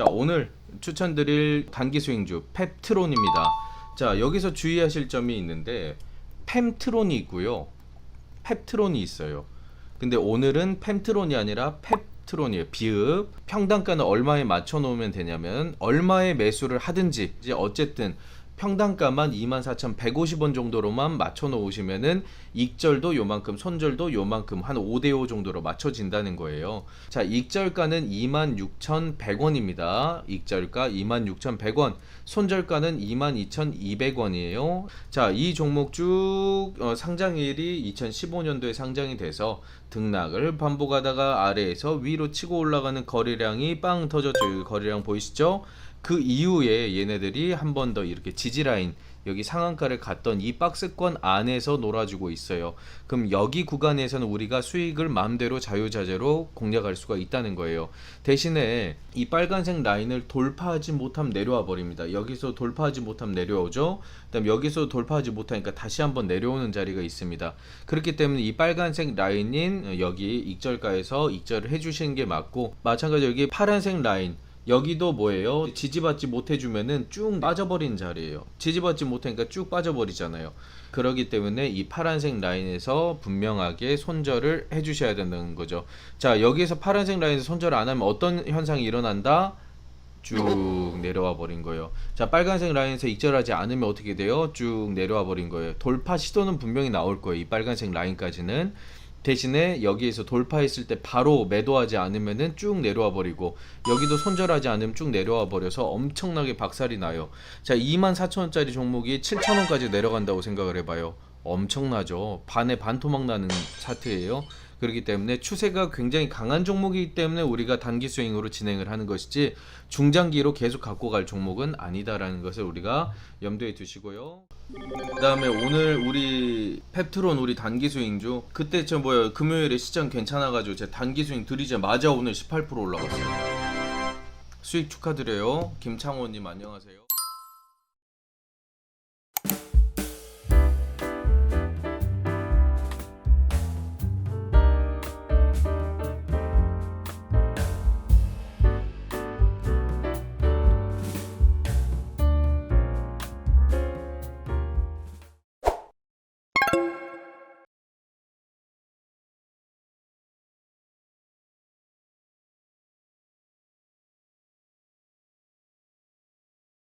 자 오늘 추천드릴 단기 스윙주 펩트론입니다. 자 여기서 주의하실 점이 있는데 펜트론이 있고요. 펩트론이 있어요. 근데 오늘은 펜트론이 아니라 펩트론이에요. 비읍. 평단가는 얼마에 맞춰 놓으면 되냐면 얼마에 매수를 하든지 이제 어쨌든 평단가만 24,150원 정도로만 맞춰 놓으시면은 익절도 요만큼 손절도 요만큼 한 5대5 정도로 맞춰진다는 거예요. 자, 익절가는 26,100원입니다. 익절가 26,100원. 손절가는 22,200원이에요. 자, 이 종목 쭉 어, 상장일이 2015년도에 상장이 돼서 등락을 반복하다가 아래에서 위로 치고 올라가는 거래량이 빵 터졌죠. 이 거래량 보이시죠? 그 이후에 얘네들이 한 번 더 이렇게 지지라인 여기 상한가를 갔던 이 박스권 안에서 놀아주고 있어요. 그럼 여기 구간에서는 우리가 수익을 마음대로 자유자재로 공략할 수가 있다는 거예요. 대신에 이 빨간색 라인을 돌파하지 못하면 내려와 버립니다. 여기서 돌파하지 못하면 내려오죠. 그다음 여기서 돌파하지 못하니까 다시 한번 내려오는 자리가 있습니다. 그렇기 때문에 이 빨간색 라인인 여기 익절가에서 익절을 해주시는 게 맞고 마찬가지로 여기 파란색 라인 여기도 뭐예요? 지지받지 못해주면은 쭉 빠져버리는 자리예요. 지지받지 못하니까 쭉 빠져버리잖아요. 그러기 때문에 이 파란색 라인에서 분명하게 손절을 해주셔야 된다는 거죠. 자 여기에서 파란색 라인에서 손절 안 하면 어떤 현상이 일어난다? 쭉 내려와 버린 거예요. 자 빨간색 라인에서 익절하지 않으면 어떻게 돼요? 쭉 내려와 버린 거예요. 돌파 시도는 분명히 나올 거예요. 이 빨간색 라인까지는 대신에 여기에서 돌파했을 때 바로 매도하지 않으면은 쭉 내려와 버리고 여기도 손절하지 않으면 쭉 내려와 버려서 엄청나게 박살이 나요. 자 24,000원짜리 종목이 7,000원까지 내려간다고 생각을 해봐요. 엄청나죠. 반에 반토막 나는 차트예요. 그렇기 때문에 추세가 굉장히 강한 종목이기 때문에 우리가 단기 스윙으로 진행을 하는 것이지 중장기로 계속 갖고 갈 종목은 아니다라는 것을 우리가 염두에 두시고요. 그다음에 오늘 우리 펩트론 우리 단기 스윙주 그때 저 뭐야 금요일에 시장 괜찮아가지고 제 단기 스윙 들이자마자 오늘 18% 올라갔어요. 수익 축하드려요. 김창호님 안녕하세요.